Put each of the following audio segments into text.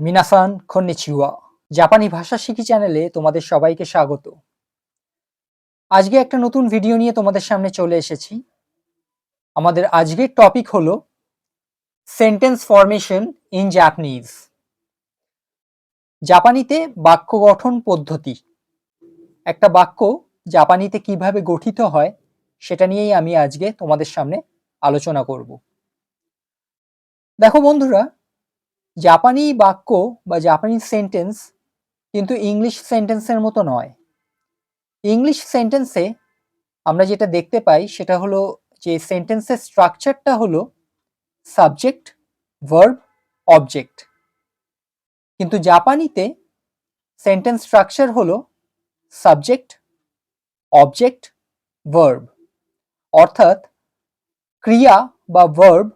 মিনাসান খন্নিচিওয়া জাপানি ভাষা শিখি চ্যানেলে তোমাদের সবাইকে স্বাগত। আজকে একটা নতুন ভিডিও নিয়ে তোমাদের সামনে চলে এসেছি। আমাদের আজকের টপিক হলো সেন্টেন্স ফরমেশন ইন জাপানিজ। জাপানিতে বাক্য গঠন পদ্ধতি। একটা বাক্য জাপানিতে কীভাবে গঠিত হয় সেটা নিয়েই আমি আজকে তোমাদের সামনে আলোচনা করব। দেখো বন্ধুরা জাপানি বাক্য বা জাপানি সেন্টেন্স কিন্তু ইংলিশ সেন্টেন্সের মতো নয়। ইংলিশ সেন্টেন্সে আমরা যেটা দেখতে পাই সেটা হলো যে সেন্টেন্সের স্ট্রাকচারটা হলো সাবজেক্ট ভার্ব অবজেক্ট কিন্তু জাপানিতে সেন্টেন্স স্ট্রাকচার হলো সাবজেক্ট অবজেক্ট ভার্ব অর্থাৎ ক্রিয়া বা ভার্ব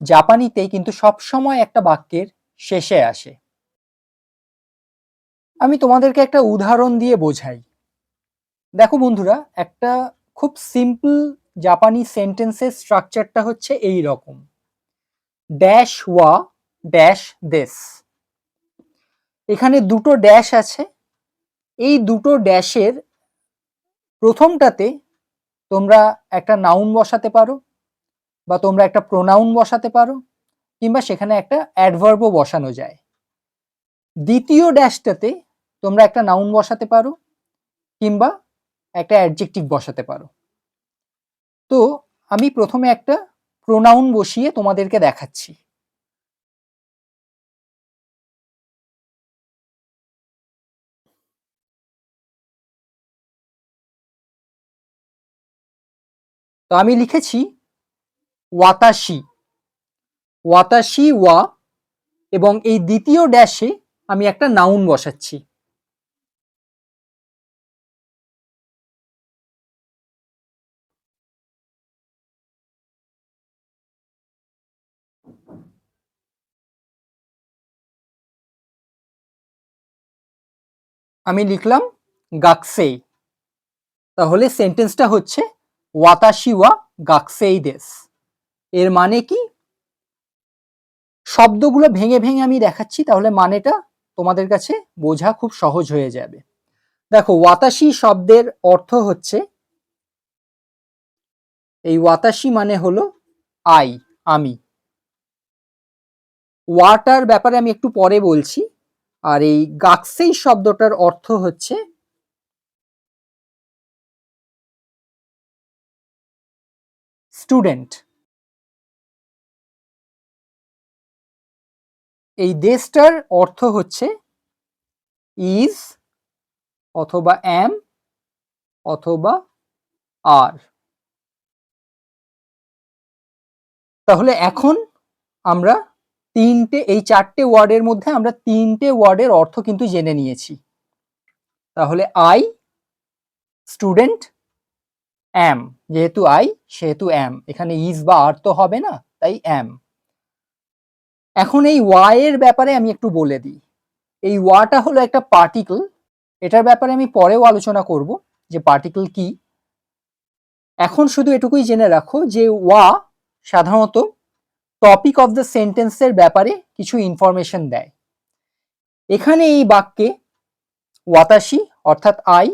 জাপানিতে কিন্তু সবসময় একটা বাক্যের শেষে আসে। আমি তোমাদেরকে একটা উদাহরণ দিয়ে বোঝাই। দেখো বন্ধুরা, একটা খুব সিম্পল জাপানি সেন্টেন্সের স্ট্রাকচারটা হচ্ছে এই রকম ড্যাশ ওয়া ড্যাশ দেশ এখানে দুটো ড্যাশ আছে। এই দুটো ড্যাশের প্রথমটাতে তোমরা একটা নাউন বসাতে পারো বা তোমরা একটা প্রোনাউন বসাতে পারো, কিংবা সেখানে একটা অ্যাডভার্বও বসানো যায়। দ্বিতীয় ড্যাশটাতে তোমরা একটা নাউন বসাতে পারো, কিংবা একটা অ্যাডজেক্টিভ বসাতে পারো। তো আমি প্রথমে একটা প্রোনাউন বসিয়ে তোমাদেরকে দেখাচ্ছি। তো আমি লিখেছি ওয়াতাশি ওয়াতাশি ওয়া এবং এই দ্বিতীয় ড্যাশে আমি একটা নাউন বসাচ্ছি। আমি লিখলাম গাকসেই তাহলে সেন্টেন্সটা হচ্ছে ওয়াতাশি ওয়া গাকসেই দেশ। এর মানে কি? শব্দগুলো ভেঙে ভেঙে আমি দেখাচ্ছি, তাহলে মানেটা তোমাদের কাছে বোঝা খুব সহজ হয়ে যাবে। দেখো ওয়াতাশি শব্দের অর্থ হচ্ছে, এই ওয়াতাশি মানে হলো আই, আমি। ওয়াটার ব্যাপারে আমি একটু পরে বলছি, আর এই গাকসেই শব্দটার অর্থ হচ্ছে, স্টুডেন্ট। এই দেশটার অর্থ হচ্ছে ইজ অথবা অ্যাম অথবা আর তাহলে এখন আমরা তিনটে, এই চারটে ওয়ার্ডের মধ্যে আমরা তিনটে ওয়ার্ডের অর্থ কিন্তু জেনে নিয়েছি। তাহলে আই স্টুডেন্ট অ্যাম যেহেতু আই সেহেতু অ্যাম এখানে ইজ বা আর তো হবে না, তাই অ্যাম এখন এই ওয়াই এর ব্যাপারে আমি একটু বলে দিই। এই ওয়াটা হলো একটা পার্টিকল এটার ব্যাপারে আমি পরেও আলোচনা করব যে পার্টিকল কি। এখন শুধু এটুকুই জেনে রাখো যে ওয়া সাধারণত টপিক অফ দ্য সেন্টেন্সের ব্যাপারে কিছু ইনফরমেশন দেয়। এখানে এই বাক্যে ওয়াতাশি অর্থাৎ আই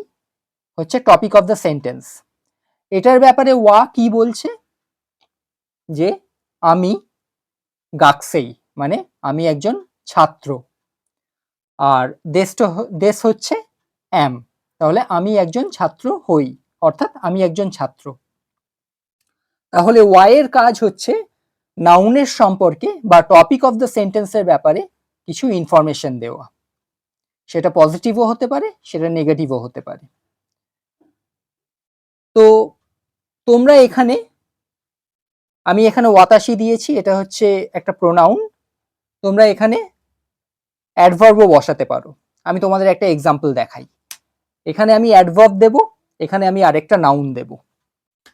হচ্ছে টপিক অফ দ্য সেন্টেন্স এটার ব্যাপারে ওয়া কি বলছে? যে আমি গাকসেই। মানে আমি একজন ছাত্র। আর দেশটা দেশ হচ্ছে অ্যাম তাহলে আমি একজন ছাত্র হই, অর্থাৎ আমি একজন ছাত্র। তাহলে ওয়াইয়ের কাজ হচ্ছে নাউনের সম্পর্কে বা টপিক অফ দ্য সেন্টেন্সের ব্যাপারে কিছু ইনফরমেশন দেওয়া। সেটা পজিটিভও হতে পারে, সেটা নেগেটিভও হতে পারে। তো তোমরা এখানে, আমি এখানে ওয়াতাশি দিয়েছি, এটা হচ্ছে একটা প্রোনাউন তোমরা এখানে অ্যাডভার্বও বসাতে পারো। আমি তোমাদের একটা এক্সাম্পল দেখাই। এখানে আমি অ্যাডভার্ব দেব, এখানে আমি আরেকটা নাউন দেব।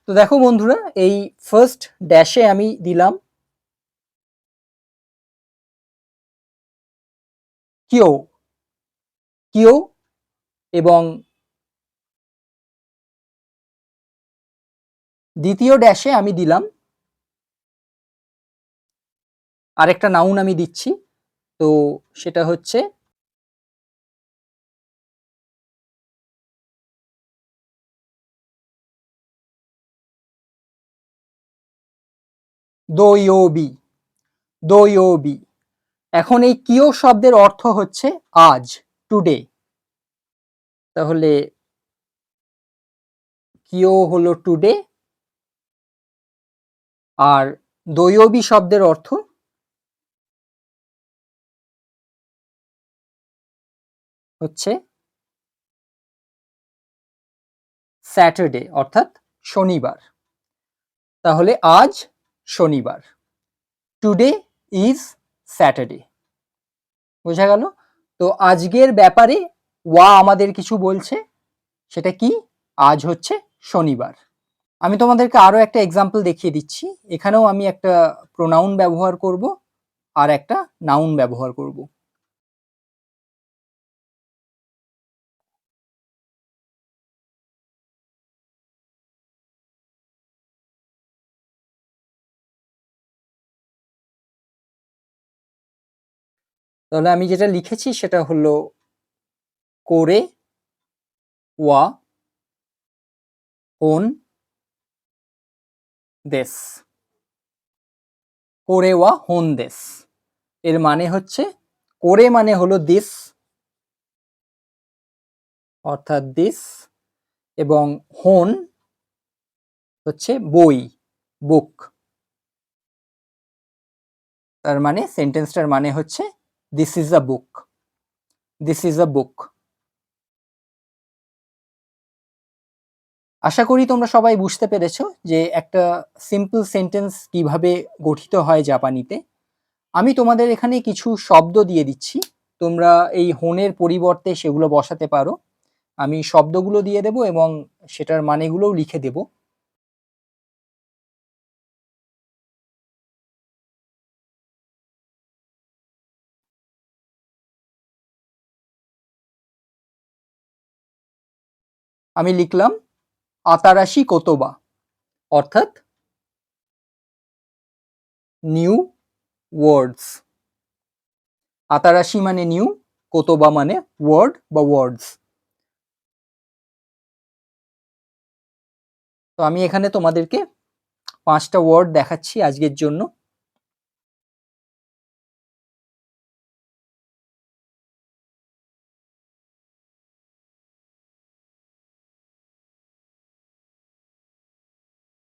তো দেখো বন্ধুরা, এই ফার্স্ট ড্যাশে আমি দিলাম কিও। কিও এবং দ্বিতীয় ড্যাশে আমি দিলাম আরেকটা নাউন আমি দিচ্ছি, তো সেটা হচ্ছে দোয়োবি দোয়োবি। এখন এই কিও শব্দের অর্থ হচ্ছে আজ টুডে তাহলে কিও হলো টুডে আর দৈবী শব্দের অর্থ হচ্ছে স্যাটারডে, অর্থাৎ শনিবার। তাহলে আজ শনিবার। Today is Saturday. বোঝা গেল? তো আজকের ব্যাপারে ওয়া আমাদের কিছু বলছে, সেটা কি? আজ হচ্ছে শনিবার। আমি তোমাদেরকে আরও একটা এক্সাম্পল দেখিয়ে দিচ্ছি। এখানেও আমি একটা প্রোনাউন ব্যবহার করব আর একটা নাউন ব্যবহার করব। তাহলে আমি যেটা লিখেছি সেটা হলো করে ওয়া ওন দেশ। করে ওয়া হোন দেশ। এর মানে হচ্ছে করে মানে হলো দিস, অর্থাৎ দিস এবং হোন হচ্ছে বই, বুক। তার মানে সেন্টেন্সটার মানে হচ্ছে this is a book this is a book আশা করি তোমরা সবাই বুঝতে পেরেছ যে একটা সিম্পল সেন্টেন্স কীভাবে গঠিত হয় জাপানিতে। আমি তোমাদের এখানে কিছু শব্দ দিয়ে দিচ্ছি। তোমরা এই হোনের পরিবর্তে সেগুলো বসাতে পারো। আমি শব্দগুলো দিয়ে দেব এবং সেটার মানেগুলোও লিখে দেব। আমি লিখলাম আতারাশি কোতোবা, অর্থাৎ নিউ ওয়ার্ডস আতারাশি মানে নিউ কোতোবা মানে ওয়ার্ড বা ওয়ার্ডস তো আমি এখানে তোমাদেরকে পাঁচটা ওয়ার্ড দেখাচ্ছি আজকের জন্য।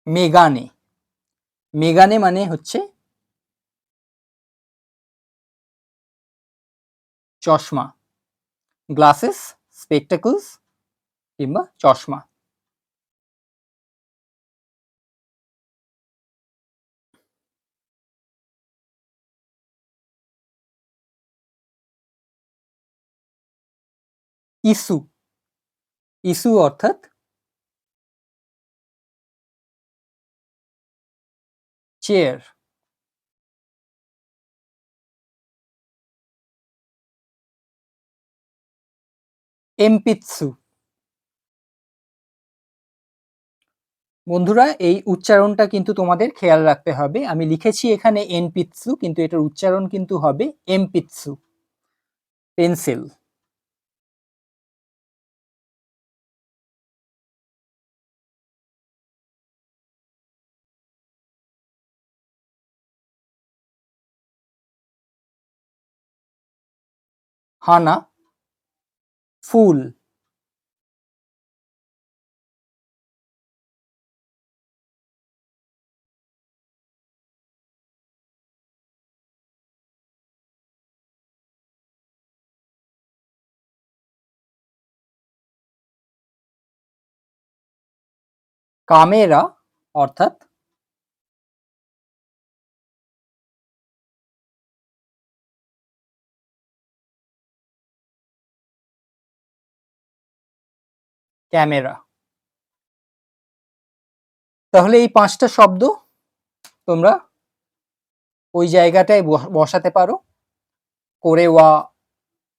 মেগানে। মেগানে মানে হচ্ছে চশমা গ্লাসেস স্পেকটাকলস কিংবা চশমা। ইসু। ইসু অর্থাৎ চেয়ার এমপিৎসু বন্ধুরা, এই উচ্চারণটা কিন্তু তোমাদের খেয়াল রাখতে হবে। আমি লিখেছি এখানে এনপিৎসু কিন্তু এটার উচ্চারণ কিন্তু হবে এমপিৎসু পেন্সিল হানা ফুল কামেরা অর্থাৎ ক্যামেরা। তাহলে এই পাঁচটা শব্দ তোমরা ওই জায়গাটায় বসাতে পারো। কোরেওয়া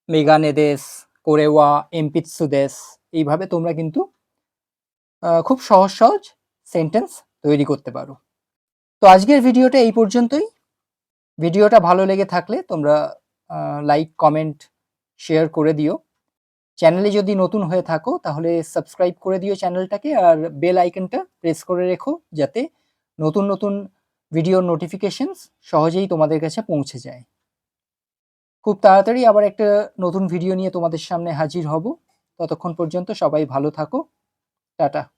মেগানে দেশ কোরেওয়া এমপিৎসু দেশ এইভাবে তোমরা কিন্তু খুব সহজ সহজ সেন্টেন্স তৈরি করতে পারো। তো আজকের ভিডিওটা এই পর্যন্তই। ভিডিওটা ভালো লেগে থাকলে তোমরা লাইক, কমেন্ট, শেয়ার করে দিও। চ্যানেলে যদি নতুন হয়ে থাকো, তাহলে সাবস্ক্রাইব করে দিও চ্যানেলটাকে আর বেল আইকনটা প্রেস করে রেখো যাতে নতুন নতুন ভিডিওর নোটিফিকেশনস সহজেই তোমাদের কাছে পৌঁছে যায়। খুব তাড়াতাড়ি আবার একটা নতুন ভিডিও নিয়ে তোমাদের সামনে হাজির হব। ততক্ষণ পর্যন্ত সবাই ভালো থাকো। টাটা।